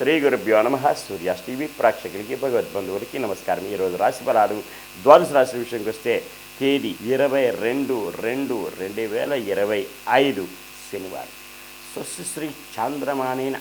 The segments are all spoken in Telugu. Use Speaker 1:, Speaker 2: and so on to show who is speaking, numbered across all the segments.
Speaker 1: శ్రీ గురుభ్యో నమ. సూర్యాస్ టీవీ ప్రేక్షకులకి భగవద్బంధువులకి నమస్కారం. ఈరోజు రాశి ఫలాలు ద్వాదశ రాశి విషయంకి వస్తే తేదీ ఇరవై రెండు రెండు రెండు వేల ఇరవై ఐదు శనివారం. స్వస్తిశ్రీ చాంద్రమానేన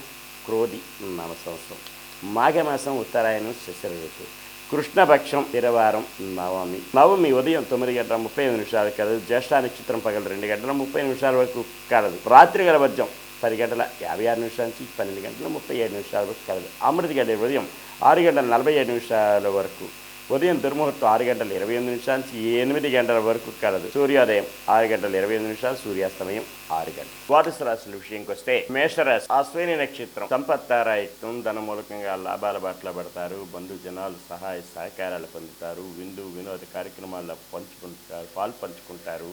Speaker 1: క్రోధి నవ సంవత్సరం. మాఘమాసం ఉత్తరాయణం శశిర ఋతువు కృష్ణపక్షం ఇరవారం నవమి. నవమి ఉదయం తొమ్మిది గంటల ముప్పై ఐదు నిమిషాలు కలదు. జ్యేష్ఠ నక్షత్రం పగలు రెండు గంటల ముప్పై నిమిషాల వరకు కలదు. రాత్రి గల మధ్యం పది గంటల యాభై ఆరు నిమిషాల నుంచి పన్నెండు గంటల ముప్పై ఏడు నిమిషాల వరకు కలదు. అమృత ఉదయం ఆరు గంటల నలభై ఏడు నిమిషాల వరకు ఉదయం దుర్ముహూర్తం ఆరు గంటల ఇరవై ఎనిమిది నిమిషాల నుంచి ఎనిమిది గంటల వరకు కలదు. సూర్యోదయం ఆరు గంటల ఇరవై ఎనిమిది నిమిషాలు సూర్యాస్తమయం ఆరు గంటలు. ద్వాదశ రాశుల విషయంకి వస్తే మేషరాశి అశ్విని నక్షత్రం సంపత్తారాయత్వం ధనమూలకంగా లాభాల బాటలో పడతారు. బంధు జనాలు సహాయ సహకారాలు పొందుతారు. విందు వినోద కార్యక్రమాల్లో పంచుకుంటారు పాలు పంచుకుంటారు.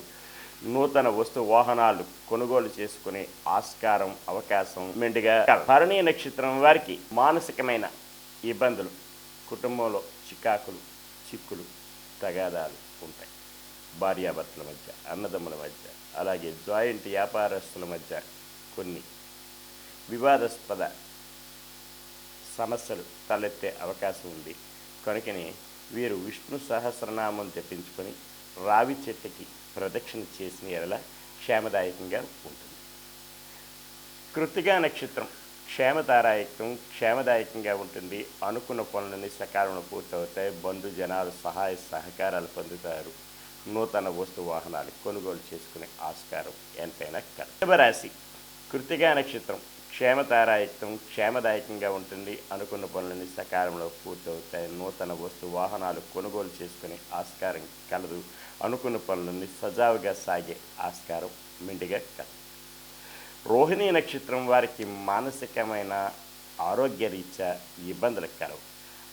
Speaker 1: నూతన వస్తు వాహనాలు కొనుగోలు చేసుకునే ఆస్కారం అవకాశం మెండుగా భరణీ నక్షత్రం వారికి మానసికమైన ఇబ్బందులు కుటుంబంలో చికాకులు చిక్కులు తగాదాలు ఉంటాయి. భార్యాభర్తల మధ్య అన్నదమ్ముల మధ్య అలాగే జాయింట్ వ్యాపారస్తుల మధ్య కొన్ని వివాదాస్పద సమస్యలు తలెత్తే అవకాశం ఉంది. కనుకనే వీరు విష్ణు సహస్రనామం తెప్పించుకొని రావి చెట్టుకి ప్రదక్షిణ చేసిన ఎడల క్షేమదాయకంగా ఉంటుంది. కృతిగా నక్షత్రం క్షేమదారాయకం క్షేమదాయకంగా ఉంటుంది. అనుకున్న పనులన్నీ సకాలంలో పూర్తవుతాయి. బంధు జనాలు సహాయ సహకారాలు పొందుతారు. నూతన వస్తు వాహనాలు కొనుగోలు చేసుకునే ఆస్కారం ఎంతైనా కర్తవరాశి కృతిగా నక్షత్రం క్షేమతారాయకం క్షేమదాయకంగా ఉంటుంది. అనుకున్న పనులన్నీ సకాలంలో పూర్తవుతాయి. నూతన వస్తు వాహనాలు కొనుగోలు చేసుకునే ఆస్కారం కలదు. అనుకున్న పనులన్నీ సజావుగా సాగే ఆస్కారం మిండిగా కలదు రోహిణీ నక్షత్రం వారికి మానసికమైన ఆరోగ్యరీత్యా ఇబ్బందులు కలవు.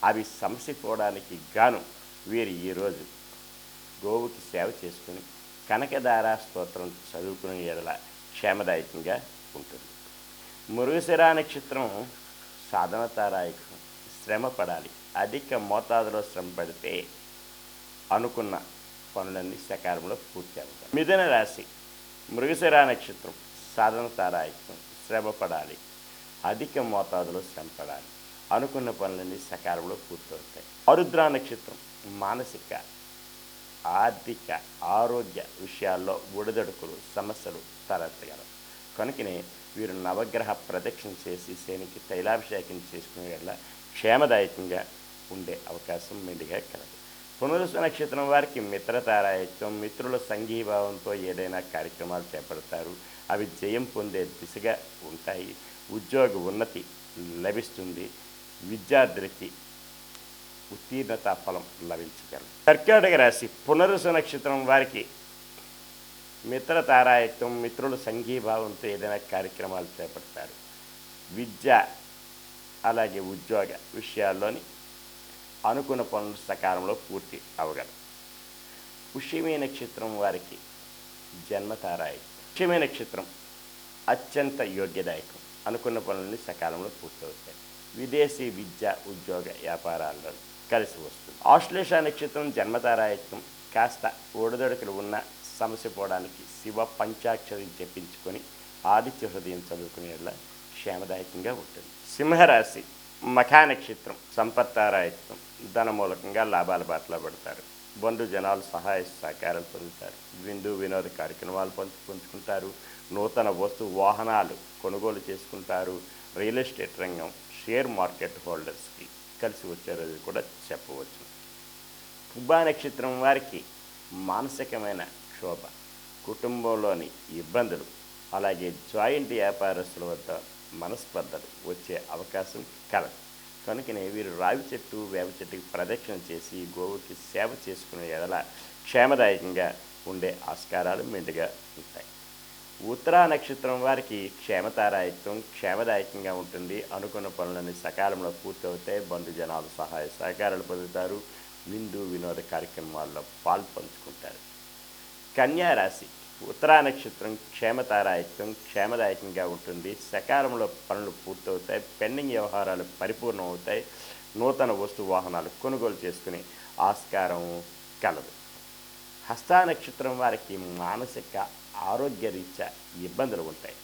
Speaker 1: అవి సమసిపోవడానికి గాను వీరు ఈరోజు గోవుకి సేవ చేసుకుని కనకదార స్తోత్రం చదువుకునే ఎడల క్షేమదాయకంగా ఉంటుంది. మురుగుశిరా నక్షత్రం సాధనతారాయకం శ్రమ పడాలి అధిక మోతాదులో శ్రమ పడితే అనుకున్న పనులన్నీ సకాలంలో పూర్తి అవుతాయి. మిథున రాశి మృగశిరా నక్షత్రం సాధన తారాయత్వం శ్రమ పడాలి. అధిక మోతాదులో శ్రమ పడాలి. అనుకున్న పనులన్నీ సకాలంలో పూర్తవుతాయి ఆరుద్ర నక్షత్రం మానసిక ఆర్థిక ఆరోగ్య విషయాల్లో ఒడిదడుకులు సమస్యలు తలెత్తగలవు. కనుకనే వీరు నవగ్రహ ప్రదక్షిణ చేసి శనికి తైలాభిషేకం చేసుకునే వల్ల క్షేమదాయకంగా ఉండే అవకాశం మెండుగా కలదు. పునరుస నక్షత్రం వారికి మిత్రతారాయత్వం మిత్రుల సంఘీభావంతో ఏదైనా కార్యక్రమాలు చేపడతారు. అవి జయం పొందే దిశగా ఉంటాయి. ఉద్యోగ ఉన్నతి లభిస్తుంది. విద్యార్థులకి ఉత్తీర్ణత ఫలం లభించగలదు. కర్కాటక రాశి పునరుస నక్షత్రం వారికి మిత్ర తారాయత్వం మిత్రుల సంఘీభావంతో ఏదైనా కార్యక్రమాలు చేపడతారు. విద్య అలాగే ఉద్యోగ విషయాల్లోని అనుకున్న పనులు సకాలంలో పూర్తి అవగలరు పుష్యమే నక్షత్రం వారికి జన్మతారాయి. పుష్యమే నక్షత్రం అత్యంత యోగ్యదాయకం. అనుకున్న పనులన్నీ సకాలంలో పూర్తవుతాయి. విదేశీ విద్య ఉద్యోగ వ్యాపారాల్లో కలిసి వస్తుంది. ఆశ్లేష నక్షత్రం జన్మతారాయత్వం. కాస్త ఓడదొడకలు ఉన్న సమస్య పోవడానికి శివ పంచాక్షరి జపించుకొని ఆదిత్య హృదయం చదువుకునేలా క్షేమదాయకంగా ఉంటుంది. సింహరాశి మఖా నక్షత్రం సంపత్తారాయత్వం ధన మూలకంగా లాభాల బాటలో పడతారు. బంధు జనాలు సహాయ సహకారాలు పొందుతారు. విందు వినోద కార్యక్రమాలు పంచు పంచుకుంటారు నూతన వస్తు వాహనాలు కొనుగోలు చేసుకుంటారు. రియల్ ఎస్టేట్ రంగం షేర్ మార్కెట్ హోల్డర్స్కి కలిసి వచ్చే రోజు కూడా చెప్పవచ్చు. పుబ్బా నక్షత్రం వారికి మానసికమైన క్షోభ కుటుంబంలోని ఇబ్బందులు అలాగే జాయింట్ వ్యాపారస్తుల వద్ద మనస్పర్ధలు వచ్చే అవకాశం కలదు. కనుకనే వీరు రావి చెట్టు వేప చెట్టుకి ప్రదక్షిణ చేసి గోవుకి సేవ చేసుకునే ఎడల క్షేమదాయకంగా ఉండే ఆస్కారాలు మెండుగా ఉంటాయి. ఉత్తరా నక్షత్రం వారికి క్షేమతారాయత్వం క్షేమదాయకంగా ఉంటుంది. అనుకున్న పనులన్నీ సకాలంలో పూర్తవుతాయి. బంధు జనాలు సహాయ సహకారాలు పొందుతారు. విందు వినోద కార్యక్రమాల్లో పాల్పంచుకుంటారు కన్యారాశి ఉత్తరా నక్షత్రం క్షేమతారాయత్వం క్షేమదాయకంగా ఉంటుంది. సకాలంలో పనులు పూర్తవుతాయి. పెండింగ్ వ్యవహారాలు పరిపూర్ణం అవుతాయి నూతన వస్తు వాహనాలు కొనుగోలు చేసుకునే ఆస్కారం కలదు. హస్తా నక్షత్రం వారికి మానసిక ఆరోగ్య రీత్యా ఇబ్బందులు ఉంటాయి.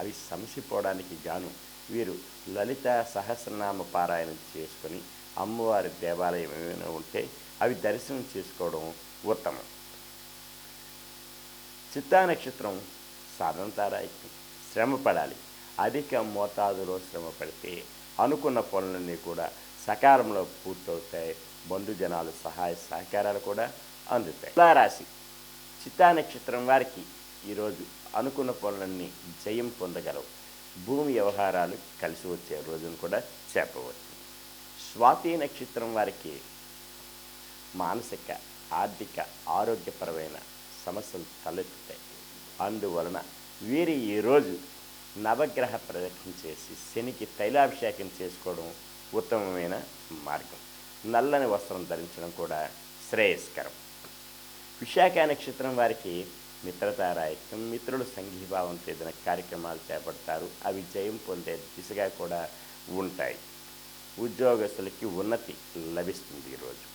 Speaker 1: అవి సమసిపోవడానికి గాను వీరు లలిత సహస్రనామ పారాయణం చేసుకొని అమ్మవారి దేవాలయం ఏమైనా ఉంటే అవి దర్శనం చేసుకోవడం ఉత్తమం. చిత్తా నక్షత్రం సాధన శ్రమ పడాలి అధిక మోతాదులో శ్రమ పడితే అనుకున్న పనులన్నీ కూడా సకాలంలో పూర్తవుతాయి. బంధుజనాలు సహాయ సహకారాలు కూడా అందుతాయి. తులారాశి. చిత్తా నక్షత్రం వారికి ఈరోజు అనుకున్న పనులన్నీ జయం పొందగలవు. భూమి వ్యవహారాలు కలిసి వచ్చే రోజును కూడా చెప్పవచ్చు. స్వాతి నక్షత్రం వారికి మానసిక ఆర్థిక ఆరోగ్యపరమైన సమస్యలు తలెత్తుతాయి. అందువలన వీరి ఈరోజు నవగ్రహ ప్రదక్షిణ చేసి శనికి తైలాభిషేకం చేసుకోవడం ఉత్తమమైన మార్గం. నల్లని వస్త్రం ధరించడం కూడా శ్రేయస్కరం. విశాఖ నక్షత్రం వారికి మిత్రతారాయత్వం మిత్రులు సంఘీభావంతో ఏదైనా కార్యక్రమాలు చేపడతారు. అవి జయం పొందే దిశగా కూడా ఉంటాయి. ఉద్యోగస్తులకి ఉన్నతి లభిస్తుంది ఈరోజు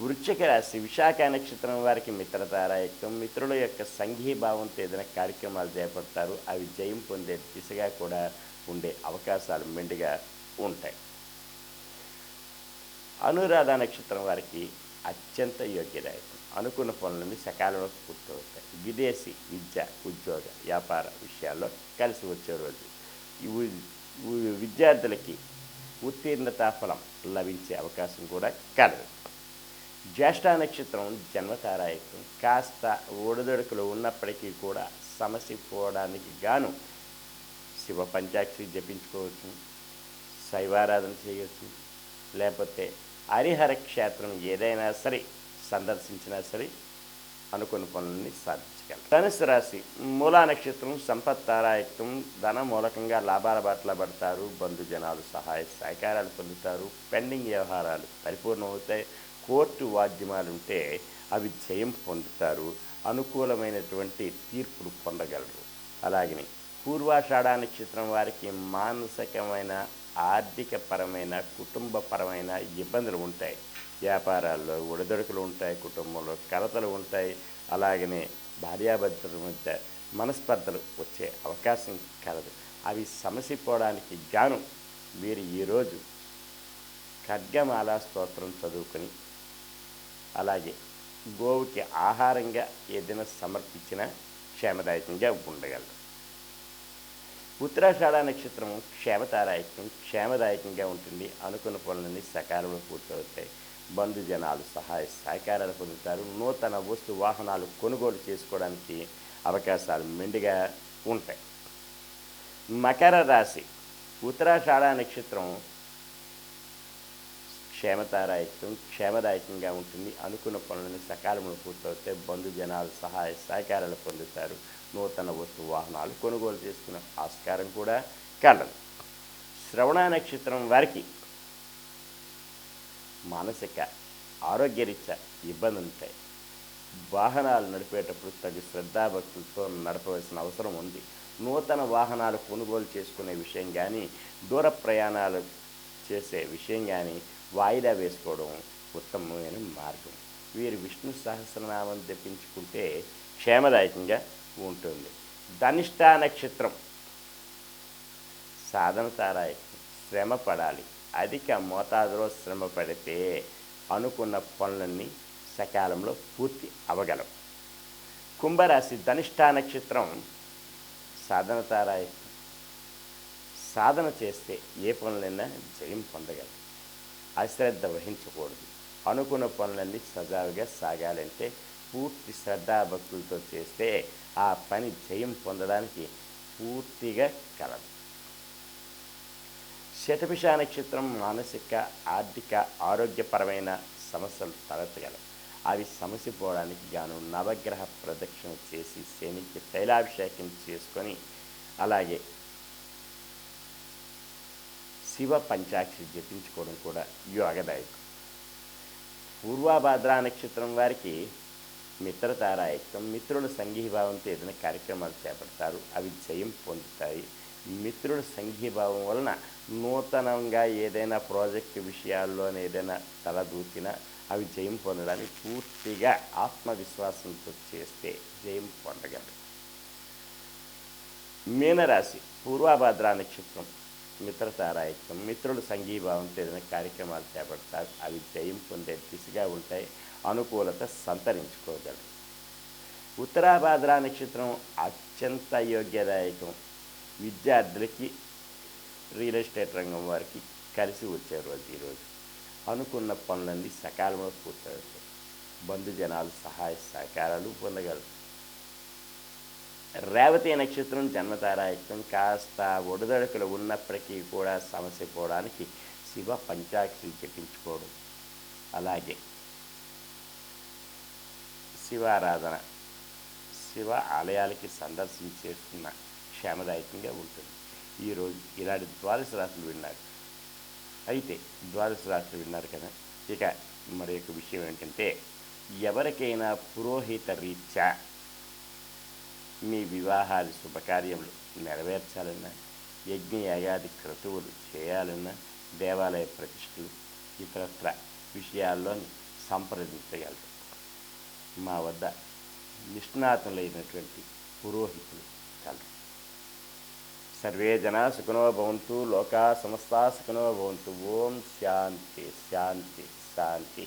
Speaker 1: వృశ్చిక రాశి విశాఖ నక్షత్రం వారికి మిత్రతారాయకం మిత్రుల యొక్క సంఘీభావంతో ఏదైనా కార్యక్రమాలు చేపడతారు. అవి జయం పొందే దిశగా కూడా ఉండే అవకాశాలు మెండుగా ఉంటాయి. అనురాధ నక్షత్రం వారికి అత్యంత యోగ్యదాయకం. అనుకున్న పనులన్నీ సకాలంలో పూర్తవుతాయి. విదేశీ విద్య ఉద్యోగ వ్యాపార విషయాల్లో కలిసి వచ్చే రోజు. విద్యార్థులకి ఉత్తీర్ణతా ఫలం లభించే అవకాశం కూడా కలదు. జ్యేష్ఠ నక్షత్రం జన్మతారాయకం కాస్త ఒడిదొడుకులు ఉన్నప్పటికీ కూడా సమస్య పోవడానికి గాను శివ పంచాక్షరి జపించుకోవచ్చు శైవారాధన చేయవచ్చు లేకపోతే హరిహర క్షేత్రం ఏదైనా సరే సందర్శించినా సరే అనుకున్న పనులని సాధించగలరు ధనుసు రాశి మూలా నక్షత్రం సంపత్ తారాయత్వం ధన మూలకంగా లాభాల బాటల పడతారు బంధుజనాలు సహాయ సహకారాలు పొందుతారు పెండింగ్ వ్యవహారాలు పరిపూర్ణమవుతాయి కోర్టు వాద్యమాలు ఉంటే అవి జయం పొందుతారు. అనుకూలమైనటువంటి తీర్పులు పొందగలరు. అలాగని పూర్వాషాఢ నక్షత్రం వారికి మానసికమైన ఆర్థికపరమైన కుటుంబపరమైన ఇబ్బందులు ఉంటాయి. వ్యాపారాల్లో ఒడిదొడుకులు ఉంటాయి కుటుంబంలో కలతలు ఉంటాయి. అలాగనే భార్యాభర్తల మధ్య మనస్పర్ధలు వచ్చే అవకాశం కలదు. అవి సమసిపోవడానికి గాను వీరు ఈరోజు ఖడ్గమాల స్తోత్రం చదువుకొని అలాగే గోవుకి ఆహారంగా ఏదైనా సమర్పించినా క్షేమదాయకంగా ఉండగలరు. ఉత్తరాషాఢ నక్షత్రం క్షేమతారాయకం క్షేమదాయకంగా ఉంటుంది. అనుకున్న పనులన్నీ సకాలంలో పూర్తవుతాయి. బంధుజనాలు సహాయ సహకారాలు పొందుతారు. నూతన వస్తు వాహనాలు కొనుగోలు చేసుకోవడానికి అవకాశాలు మెండుగా ఉంటాయి. మకర రాశి. ఉత్తరాషాఢ నక్షత్రం క్షేమతారాయకం క్షేమదాయకంగా ఉంటుంది. అనుకున్న పనులను సకాలంలో పూర్తవుతే బంధుజనాలు సహాయ సహకారాలు పొందుతారు. నూతన వస్తు వాహనాలు కొనుగోలు చేసుకునే ఆస్కారం కూడా కలదు. శ్రవణ నక్షత్రం వారికి మానసిక ఆరోగ్యరీత్యా ఇబ్బంది ఉంటాయి. వాహనాలు నడిపేటప్పుడు తగు శ్రద్ధాభక్తులతో నడపవలసిన అవసరం ఉంది. నూతన వాహనాలు కొనుగోలు చేసుకునే విషయం కానీ దూర ప్రయాణాలు చేసే విషయం కానీ వాయిదా వేసుకోవడం ఉత్తమమైన మార్గం. వీరు విష్ణు సహస్రనామం తెప్పించుకుంటే క్షేమదాయకంగా ఉంటుంది. ధనిష్ట నక్షత్రం. సాధన తారాయకం శ్రమ పడాలి. అధిక మోతాదులో శ్రమ పడితే అనుకున్న పనులన్నీ సకాలంలో పూర్తి అవగలం. కుంభరాశి ధనిష్ట నక్షత్రం. సాధన తారాయకం సాధన చేస్తే ఏ పనులైనా జయం పొందగలం. అశ్రద్ధ వహించకూడదు. అనుకున్న పనులన్నీ సజావుగా సాగాలంటే పూర్తి శ్రద్ధాభక్తులతో చేస్తే ఆ పని జయం పొందడానికి పూర్తిగా కలదు. శతభిష నక్షత్రం మానసిక ఆర్థిక ఆరోగ్యపరమైన సమస్యలు తలెత్తగలవు. అవి సమసిపోవడానికి గాను నవగ్రహ ప్రదక్షిణ చేసి శనికి తైలాభిషేకం చేసుకొని అలాగే శివ పంచాక్షి జపించుకోవడం కూడా యోగదాయకం. పూర్వాభాద్ర నక్షత్రం వారికి మిత్రతారాయకం మిత్రుల సంఘీభావంతో ఏదైనా కార్యక్రమాలు చేపడతారు అవి జయం పొందుతాయి. మిత్రుల సంఘీభావం వలన నూతనంగా ఏదైనా ప్రాజెక్టు విషయాల్లో ఏదైనా తలదూచినా అవి జయం పొందడానికి పూర్తిగా ఆత్మవిశ్వాసంతో చేస్తే జయం పొందగలరు మీనరాశి పూర్వాభద్రా నక్షత్రం. మిత్రతారాయత్వం మిత్రులు సంఘీభావంతో ఏదైనా కార్యక్రమాలు చేపడతారు. అవి జయం పొందే దిశగా ఉంటాయి. అనుకూలత సంతరించుకోగలరు ఉత్తరాభాద్ర నక్షత్రం అత్యంత యోగ్యదాయకం. విద్యార్థులకి రియల్ ఎస్టేట్ రంగం వారికి కలిసి వచ్చే రోజు ఈరోజు అనుకున్న పనులన్నీ సకాలంలో పూర్తవుతాయి. బంధుజనాలు సహాయ సహకారాలు పొందగలరు. రేవతి నక్షత్రం జన్మతారాయత్వం కాస్త ఒడిదడుకులు ఉన్నప్పటికీ కూడా సమస్య పోవడానికి శివ పంచాక్షరి జపించుకోవడం. అలాగే శివారాధన శివ ఆలయాలకి సందర్శించేస్తున్న క్షేమదాయకంగా ఉంటుంది. ఈరోజు ఇలాంటి ద్వాదశ రాత్రులు విన్నారు. అయితే ద్వాదశ రాశులు విన్నారు కదా. ఇక మరి యొక్క విషయం ఏంటంటే ఎవరికైనా పురోహిత రీత్యా మీ వివాహాది శుభకార్యములు నెరవేర్చాలన్నా యజ్ఞ యాగాది క్రతువులు చేయాలన్నా దేవాలయ ప్రతిష్టలు ఇతరత్ర విషయాల్లోని సంప్రదించగలరు. మా వద్ద నిష్ణాతులైనటువంటి పురోహితులు కలరు సర్వే జనా సుఖనో భవంతు లోకా సమస్త సుఖనో భవంతు. ఓం శాంతి శాంతి శాంతి.